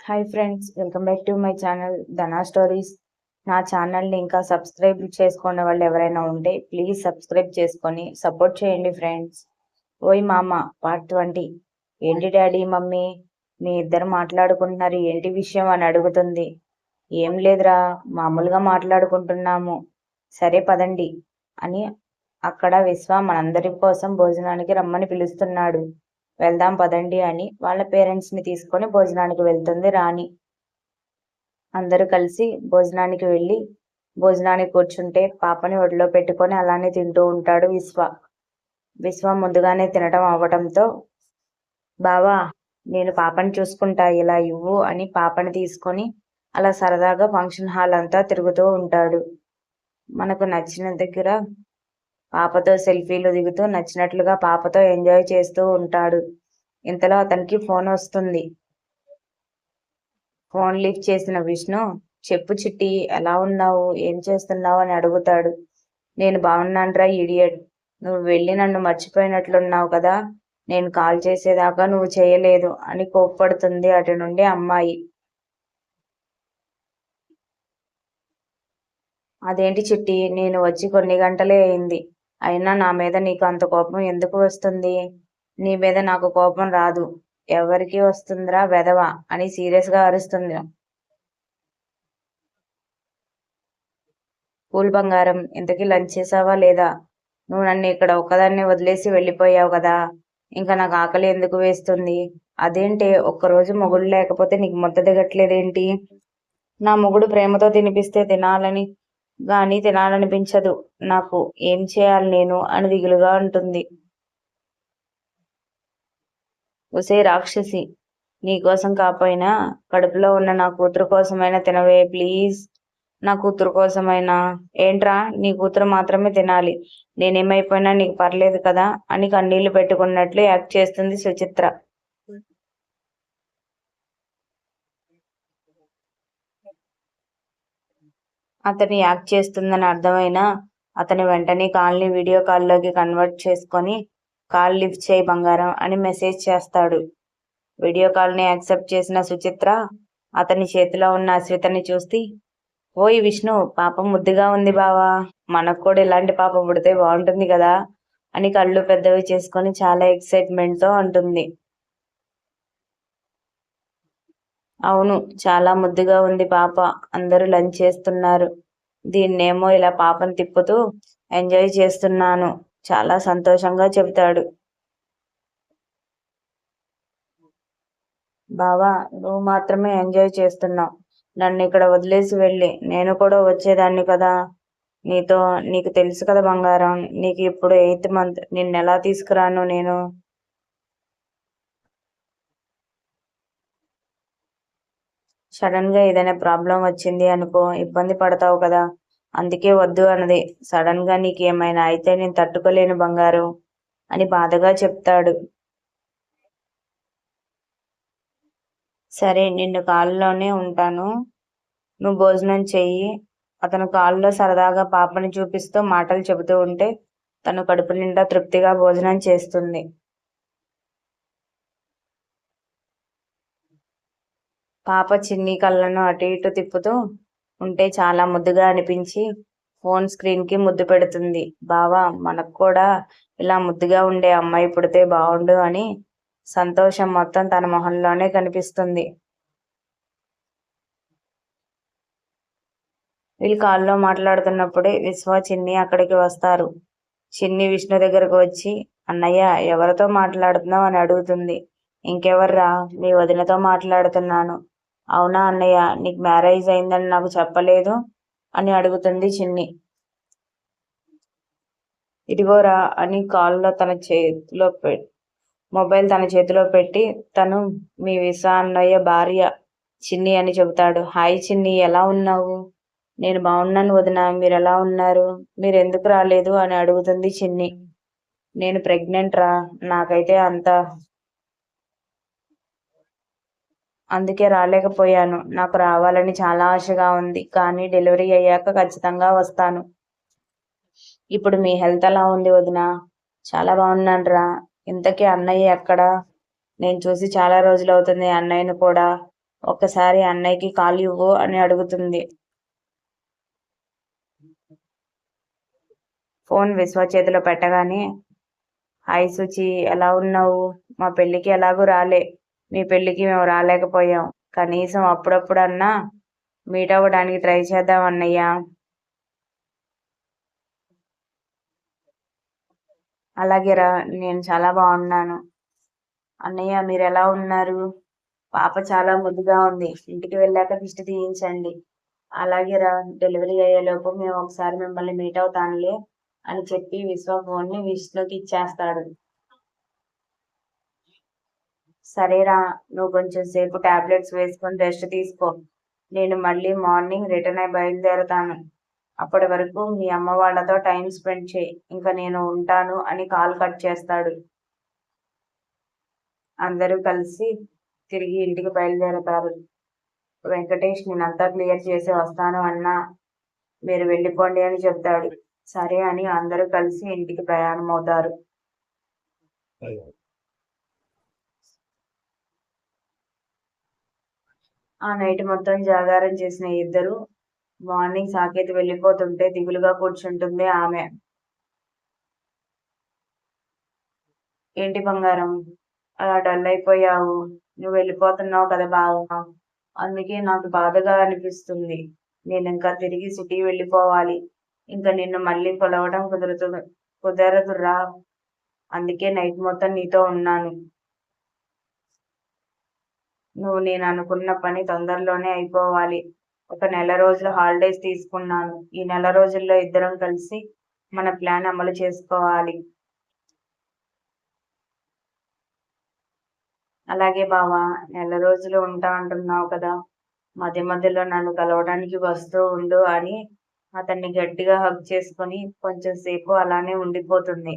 Hi friends welcome back to my channel Dhana stories నా ఛానల్ని ఇంకా సబ్స్క్రైబ్ చేసుకునే వాళ్ళు ఎవరైనా ఉంటే ప్లీజ్ సబ్స్క్రైబ్ చేసుకొని సపోర్ట్ చేయండి ఫ్రెండ్స్ ఓయ్ మామ పార్ట్ ట్వంటీ ఏంటి డాడీ మమ్మీ? మీ ఇద్దరు మాట్లాడుకుంటున్నారు ఏంటి విషయం అని అడుగుతుంది. ఏం లేదురా మామూలుగా మాట్లాడుకుంటున్నాము. సరే పదండి అని అక్కడ విశ్వ మనందరి కోసం భోజనానికి రమ్మని పిలుస్తున్నాడు. వెళ్దాం పదండి అని వాళ్ళ పేరెంట్స్ని తీసుకొని భోజనానికి వెళ్తుంది రాణి. అందరూ కలిసి భోజనానికి వెళ్ళి భోజనానికి కూర్చుంటే పాపని ఒడిలో పెట్టుకొని అలానే తింటూ ఉంటాడు విశ్వ. విశ్వ ముందుగానే తినటం అవ్వటంతో బావా నేను పాపని చూసుకుంటా ఇలా ఇవ్వు అని పాపని తీసుకొని అలా సరదాగా ఫంక్షన్ హాల్ అంతా తిరుగుతూ ఉంటాడు. మనకు నచ్చిన దగ్గర పాపతో సెల్ఫీలు దిగుతూ నచ్చినట్లుగా పాపతో ఎంజాయ్ చేస్తూ ఉంటాడు. ఇంతలో అతనికి ఫోన్ వస్తుంది. ఫోన్ లిఫ్ట్ చేసిన విష్ణు చెప్పు చిట్టి ఎలా ఉన్నావు? ఏం చేస్తున్నావు? అని అడుగుతాడు. నేను బాగున్నానురా ఇడియట్. నువ్వు వెళ్ళి నన్ను మర్చిపోయినట్లున్నావు కదా. నేను కాల్ చేసేదాకా నువ్వు చేయలేదు అని కోప్పడుతుంది అటు నుండి అమ్మాయి. అదేంటి చిట్టి? నేను వచ్చి కొన్ని గంటలే అయింది. అయినా నా మీద నీకు అంత కోపం ఎందుకు వస్తుంది? నీ మీద నాకు కోపం రాదు. ఎవరికి వస్తుందిరా వెధవ? అని సీరియస్గా అరుస్తుంది. కూల్ బంగారం ఇంతకీ లంచ్ చేసావా లేదా? నువ్వు నన్ను ఇక్కడ ఒక్కదాన్ని వదిలేసి వెళ్ళిపోయావు కదా. ఇంకా నాకు ఆకలి ఎందుకు వేస్తుంది? అదేంటి ఒక్కరోజు మొగుడు లేకపోతే నీకు ముద్ద దిగట్లేదేంటి? నా మొగుడు ప్రేమతో తినిపిస్తే తినాలని గాని తినాలనిపించదు. నాకు ఏం చేయాలి నేను? అని దిగులుగా ఉంటుంది. ఉసే రాక్షసి నీకోసం కాపోయినా కడుపులో ఉన్న నా కూతురు కోసమైనా తినవే ప్లీజ్. నా కూతురు కోసమైనా? ఏంట్రా? నీ కూతురు మాత్రమే తినాలి. నేనేమైపోయినా నీకు పర్లేదు కదా? అని కన్నీళ్ళు పెట్టుకున్నట్లు యాక్ట్ చేస్తుంది సుచిత్ర. అతని యాక్ట్ చేస్తుందని అర్థమైనా అతని వెంటనే కాల్ని వీడియో కాల్లోకి కన్వర్ట్ చేసుకొని కాల్ లిఫ్ట్ చేయి బంగారం అని మెసేజ్ చేస్తాడు. వీడియో కాల్ని యాక్సెప్ట్ చేసిన సుచిత్ర అతని చేతిలో ఉన్న అశ్వితని చూసి ఓయ్ విష్ణు పాపం ముద్దుగా ఉంది బావా. మనకు కూడా ఇలాంటి పాప పుడితే బాగుంటుంది కదా అని కళ్ళు పెద్దవి చేసుకొని చాలా ఎక్సైట్మెంట్తో అంటుంది. అవును చాలా ముద్దుగా ఉంది పాప. అందరూ లంచ్ చేస్తున్నారు. దీన్నేమో ఇలా పాపను తిప్పుతూ ఎంజాయ్ చేస్తున్నాను. చాలా సంతోషంగా చెబుతాడు. బావా నువ్వు మాత్రమే ఎంజాయ్ చేస్తున్నావు. నన్ను ఇక్కడ వదిలేసి వెళ్ళి. నేను కూడా వచ్చేదాన్ని కదా. నీతో నీకు తెలుసు కదా బంగారం. నీకు ఇప్పుడు ఎయిత్ మంత్. నిన్ను ఎలా తీసుకురాను నేను? సడన్గా ఏదైనా ప్రాబ్లం వచ్చింది అనుకో ఇబ్బంది పడతావు కదా. అందుకే వద్దు అన్నది. సడన్గా నీకు ఏమైనా అయితే నేను తట్టుకోలేను బంగారు అని బాధగా చెప్తాడు. సరే నిన్ను కాలులోనే ఉంటాను. నువ్వు భోజనం చెయ్యి. అతను కాల్లో సరదాగా పాపని చూపిస్తూ మాటలు చెబుతూ ఉంటే తను కడుపు నిండా తృప్తిగా భోజనం చేస్తుంది. పాప చిన్ని కళ్ళను అటు ఇటు తిప్పుతూ ఉంటే చాలా ముద్దుగా అనిపించి ఫోన్ స్క్రీన్కి ముద్దు పెడుతుంది. బావా మనకు కూడా ఇలా ముద్దుగా ఉండే అమ్మాయి పుడితే బాగుండు అని సంతోషం మొత్తం తన మొహంలోనే కనిపిస్తుంది. వీళ్ళు కాల్లో మాట్లాడుతున్నప్పుడే విశ్వ చిన్ని అక్కడికి వస్తారు. చిన్ని విష్ణు దగ్గరకు వచ్చి అన్నయ్య ఎవరితో మాట్లాడుతున్నావు? అని అడుగుతుంది. ఇంకెవర్రా? మీ వదినతో మాట్లాడుతున్నాను. అవునా అన్నయ్య నీకు మ్యారేజ్ అయిందని నాకు చెప్పలేదు అని అడుగుతుంది చిన్ని. ఇదిగోరా అని కాల్లో తన చేతిలో పె మొబైల్ తన చేతిలో పెట్టి తను మీ విసా అన్నయ్య భార్య చిన్ని అని చెబుతాడు. హాయ్ చిన్ని ఎలా ఉన్నావు? నేను బాగున్నాను వదిన మీరు ఎలా ఉన్నారు? మీరు ఎందుకు రాలేదు అని అడుగుతుంది చిన్ని. నేను ప్రెగ్నెంట్ రా నాకైతే అంత అందుకే రాలేకపోయాను. నాకు రావాలని చాలా ఆశగా ఉంది. కానీ డెలివరీ అయ్యాక ఖచ్చితంగా వస్తాను. ఇప్పుడు మీ హెల్త్ ఎలా ఉంది వదిన? చాలా బాగున్నాను రా ఇంతకీ అన్నయ్య ఎక్కడ? నేను చూసి చాలా రోజులు అవుతుంది అన్నయ్యను కూడా. ఒక్కసారి అన్నయ్యకి కాలు ఇవ్వు అని అడుగుతుంది. ఫోన్ విశ్వ చేతిలో పెట్టగానే హాయ్ సుచి ఎలా ఉన్నావు? మా పెళ్ళికి ఎలాగూ రాలే. మీ పెళ్ళికి మేము రాలేకపోయాం. కనీసం అప్పుడప్పుడన్నా మీట్ అవ్వడానికి ట్రై చేద్దాం అన్నయ్య. అలాగే రా నేను చాలా బాగున్నాను. అన్నయ్య మీరు ఎలా ఉన్నారు? పాప చాలా ముద్దుగా ఉంది. ఇంటికి వెళ్ళాక దిష్టి తీయించండి. అలాగే రా డెలివరీ అయ్యేలోపు మేము ఒకసారి మిమ్మల్ని మీట్ అవుతానులే అని చెప్పి విశ్వ ఫోన్ని విష్ణుకి ఇచ్చేస్తాడు. సరేరా నువ్వు కొంచెం సేపు టాబ్లెట్స్ వేసుకొని రెస్ట్ తీసుకో. నేను మళ్ళీ మార్నింగ్ రిటర్న్ అయి బయలుదేరుతాను. అప్పటి వరకు మీ అమ్మ వాళ్ళతో టైం స్పెండ్ చేయి. ఇంకా నేను ఉంటాను అని కాల్ కట్ చేస్తాడు. అందరూ కలిసి తిరిగి ఇంటికి బయలుదేరతారు. వెంకటేష్ నేనంతా క్లియర్ చేసి వస్తాను అన్నా. మీరు వెళ్ళిపోండి అని చెప్తాడు. సరే అని అందరూ కలిసి ఇంటికి ప్రయాణం అవుతారు ఆ నైట్ మొత్తం జాగారం చేసిన ఇద్దరు మార్నింగ్ సాకేత్ వెళ్ళిపోతుంటే దిగులుగా కూర్చుంటుంది ఆమె. ఏంటి బంగారం? అలా డల్ అయిపోయావు. నువ్వు వెళ్ళిపోతున్నావు కదా బావ అందుకే నాకు బాధగా అనిపిస్తుంది. నేను ఇంకా తిరిగి సిటీ వెళ్ళిపోవాలి. ఇంకా నిన్ను మళ్ళీ కొలవడం కుదరదు కుదరదురా. అందుకే నైట్ మొత్తం నీతో ఉన్నాను. నువ్వు నేను అనుకున్న పని తొందరలోనే అయిపోవాలి. ఒక నెల రోజులు హాలిడేస్ తీసుకున్నాను. ఈ నెల రోజుల్లో ఇద్దరం కలిసి మన ప్లాన్ అమలు చేసుకోవాలి. అలాగే బావా నెల రోజులు ఉంటా అంటున్నావు కదా. మధ్య మధ్యలో నన్ను కలవడానికి వస్తూ ఉండు అని అతన్ని గట్టిగా హగ్ చేసుకొని కొంచెం సేపు అలానే ఉండిపోతుంది.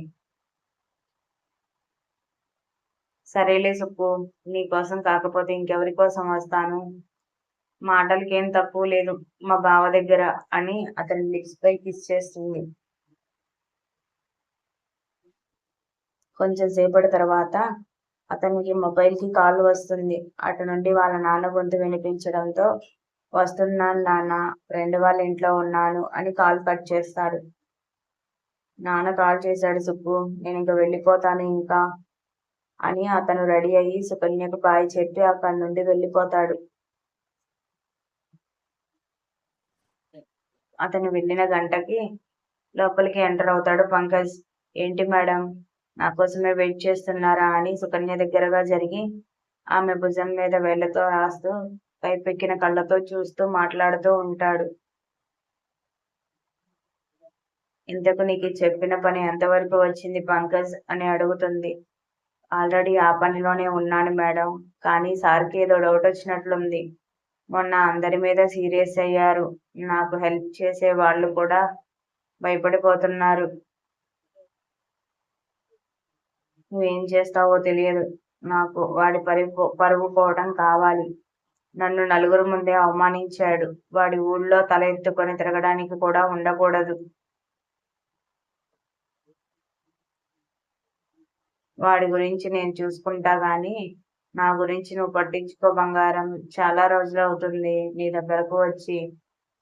సరేలే సుప్పు నీకోసం కాకపోతే ఇంకెవరి కోసం వస్తాను మాటలకి ఏం తప్పు లేదు మా బావ దగ్గర అని అతని లిప్స్ పై కిస్ చేస్తుంది. కొంచెం సేపటి తర్వాత అతనికి మొబైల్కి కాల్ వస్తుంది. అటు నుండి వాళ్ళ నాన్న గొంతు వినిపించడంతో వస్తున్నాను నాన్న ఫ్రెండ్ వాళ్ళ ఇంట్లో ఉన్నాను అని కాల్ కట్ చేస్తాడు. నాన్న కాల్ చేశాడు సుబ్బు నేను ఇంకా వెళ్ళిపోతాను ఇంకా. అని అతను రెడీ అయ్యి సుకన్యకు బాయ్ చెప్పి అక్కడి నుండి వెళ్ళిపోతాడు. అతను వెళ్ళిన గంటకి లోపలికి ఎంటర్ అవుతాడు పంకజ్. ఏంటి మేడం నా కోసమే వెయిట్ చేస్తున్నారా? అని సుకన్య దగ్గరగా జరిగి ఆమె భుజం మీద వేళ్ళతో రాస్తూ పైపెక్కిన కళ్ళతో చూస్తూ మాట్లాడుతూ ఉంటాడు. ఇంతకు నీకు చెప్పిన పని ఎంతవరకు వచ్చింది పంకజ్? అని అడుగుతుంది. ఆల్రెడీ ఆ పనిలోనే ఉన్నాను మేడం. కానీ సార్కి ఏదో డౌట్ వచ్చినట్లుంది. మొన్న అందరి మీద సీరియస్ అయ్యారు. నాకు హెల్ప్ చేసే వాళ్ళు కూడా భయపడిపోతున్నారు. నువ్వేం చేస్తావో తెలియదు. నాకు వాడి పరుగు పరుగు పోవడం కావాలి. నన్ను నలుగురు ముందే అవమానించాడు. వాడి ఊళ్ళో తల ఎత్తుకొని తిరగడానికి కూడా ఉండకూడదు. వాడి గురించి నేను చూసుకుంటా గాని నా గురించి నువ్వు పట్టించుకో బంగారం. చాలా రోజులు అవుతుంది నీ దగ్గరకు వచ్చి.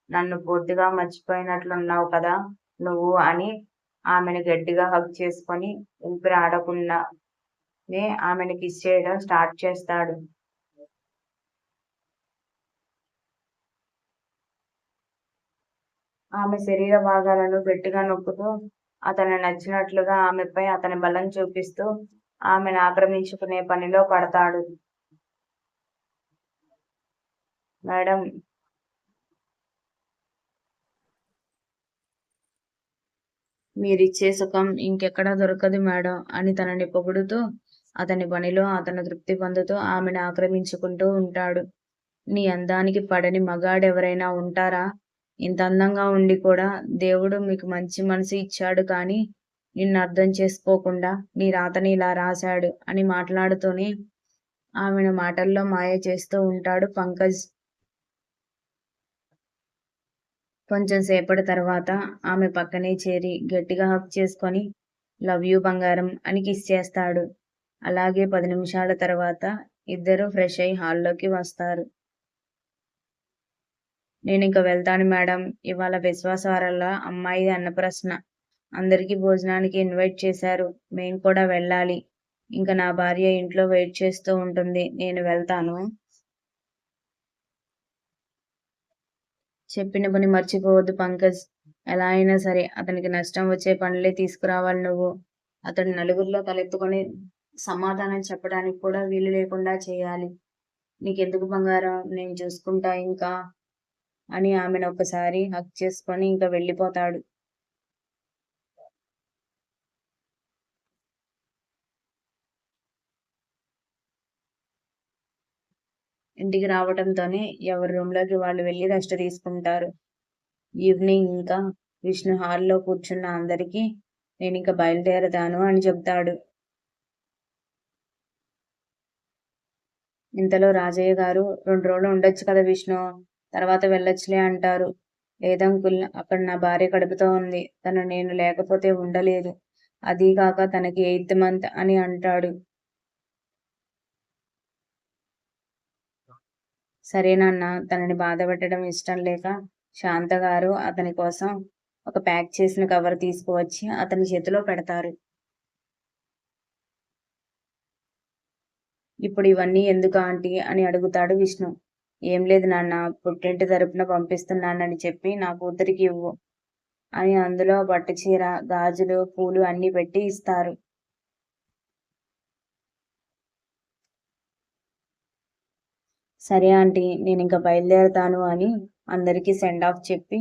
నన్ను పూర్తిగా మర్చిపోయినట్లున్నావు కదా నువ్వు అని ఆమెను గట్టిగా హగ్ చేసుకొని ఊపిరి ఆడకుండానే ఆమెను కిస్ చేయడం స్టార్ట్ చేస్తాడు. ఆమె శరీర భాగాలను గట్టిగా నొక్కుతూ అతను నచ్చినట్లుగా ఆమెపై అతని బలం చూపిస్తూ ఆమెను ఆక్రమించుకునే పనిలో పడతాడు. మేడం. మీరిచ్చే సుఖం ఇంకెక్కడా దొరకదు మేడం అని తనని పొగుడుతూ అతని పనిలో అతను తృప్తి పొందుతూ ఆమెను ఆక్రమించుకుంటూ ఉంటాడు. నీ అందానికి పడని మగాడెవరైనా ఉంటారా? ఇంత అందంగా ఉండి కూడా దేవుడు మీకు మంచి మనసు ఇచ్చాడు కానీ నిన్ను అర్థం చేసుకోకుండా నీ రాతని ఇలా రాశాడు అని మాట్లాడుతూనే ఆమెను మాటల్లో మాయ చేస్తూ ఉంటాడు పంకజ్. కొంచెం సేపటి తర్వాత ఆమె పక్కనే చేరి గట్టిగా హక్ చేసుకొని లవ్ యూ బంగారం అని కిస్ చేస్తాడు. అలాగే పది నిమిషాల తర్వాత ఇద్దరు ఫ్రెష్ అయి హాల్లోకి వస్తారు. నేను ఇంకా వెళ్తాను మేడం. ఇవాళ విశ్వాసారాల అమ్మాయి అన్నప్రశ్న అందరికీ భోజనానికి ఇన్వైట్ చేశారు. మేము కూడా వెళ్ళాలి. ఇంకా నా భార్య ఇంట్లో వెయిట్ చేస్తూ ఉంటుంది. నేను వెళ్తాను. చెప్పిన పని మర్చిపోవద్దు పంకజ్. ఎలా అయినా సరే అతనికి నష్టం వచ్చే పనులే తీసుకురావాలి నువ్వు. అతడు నలుగురిలో తలెత్తుకొని సమాధానం చెప్పడానికి కూడా వీలు లేకుండా చేయాలి. నీకెందుకు బంగారం? నేను చూసుకుంటా ఇంకా. అని ఆమెను ఒకసారి హక్ చేసుకొని ఇంకా వెళ్ళిపోతాడు. ఇంటికి రావడంతోనే ఎవరి రూమ్లోకి వాళ్ళు వెళ్ళి రెస్ట్ తీసుకుంటారు. ఈవినింగ్ ఇంకా విష్ణు హాల్లో కూర్చున్న అందరికీ నేను ఇంకా బయలుదేరతాను అని చెప్తాడు. ఇంతలో రాజయ్య గారు రెండు రోజులు ఉండొచ్చు కదా విష్ణు తర్వాత వెళ్ళొచ్చులే అంటారు. లేదంకుల్ అక్కడ నా భార్య కడుపుతో ఉంది. తను నేను లేకపోతే ఉండలేదు. అదీ కాక తనకి ఎయిత్ మంత్ అని అంటాడు. సరే నాన్న తనని బాధ పెట్టడం ఇష్టం లేక శాంత గారు అతని కోసం ఒక ప్యాక్ చేసిన కవర్ తీసుకువచ్చి అతని చేతిలో పెడతారు. ఇప్పుడు ఇవన్నీ ఎందుకు ఆంటీ అని అడుగుతాడు విష్ణు. ఏం లేదు నాన్న పుట్టింటి తరపున పంపిస్తున్నానని చెప్పి నా కూతురికి ఇవ్వు అని అందులో పట్టు చీర గాజులు పూలు అన్ని పెట్టి ఇస్తారు. సరే ఆంటీ నేను ఇంకా బయలుదేరతాను అని అందరికీ సెండ్ ఆఫ్ చెప్పి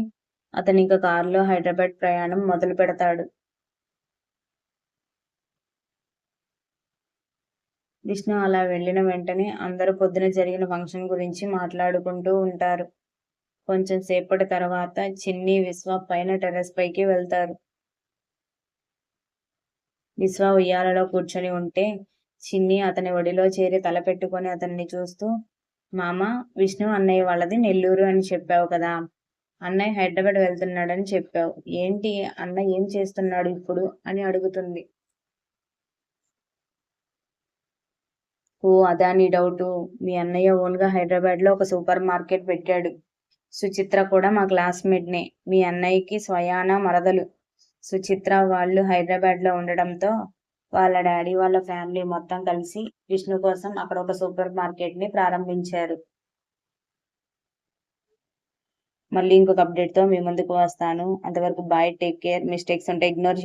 అతను ఇంకా కారులో హైదరాబాద్ ప్రయాణం మొదలు పెడతాడు విష్ణు అలా వెళ్ళిన వెంటనే అందరూ పొద్దున జరిగిన ఫంక్షన్ గురించి మాట్లాడుకుంటూ ఉంటారు. కొంచెం సేపటి తర్వాత చిన్ని విశ్వ పైన టెర్రస్ పైకి వెళ్తారు. విశ్వ ఉయ్యాలలో కూర్చొని ఉంటే చిన్ని అతని ఒడిలో చేరి తల పెట్టుకొని అతన్ని చూస్తూ మామ విష్ణు అన్నయ్య వాళ్ళది నెల్లూరు అని చెప్పావు కదా. అన్నయ్య హైదరాబాద్ వెళ్తున్నాడని చెప్పావు. ఏంటి? అన్న ఏం చేస్తున్నాడు ఇప్పుడు? అని అడుగుతుంది. ఓ అదా నీ డౌటు. మీ అన్నయ్య ఓన్గా హైదరాబాద్లో ఒక సూపర్ మార్కెట్ పెట్టాడు. సుచిత్ర కూడా మా క్లాస్మేట్నే. మీ అన్నయ్యకి స్వయాన మరదలు. సుచిత్ర వాళ్ళు హైదరాబాద్లో ఉండడంతో వాళ్ళ డాడీ వాళ్ళ ఫ్యామిలీ మొత్తం కలిసి విష్ణు కోసం అక్కడ ఒక సూపర్ మార్కెట్ని ప్రారంభించారు. మళ్ళీ ఇంకొక అప్డేట్తో మీ ముందుకు వస్తాను. అంతవరకు బాయ్ టేక్ కేర్. మిస్టేక్స్ ఉంటే ఇగ్నోర్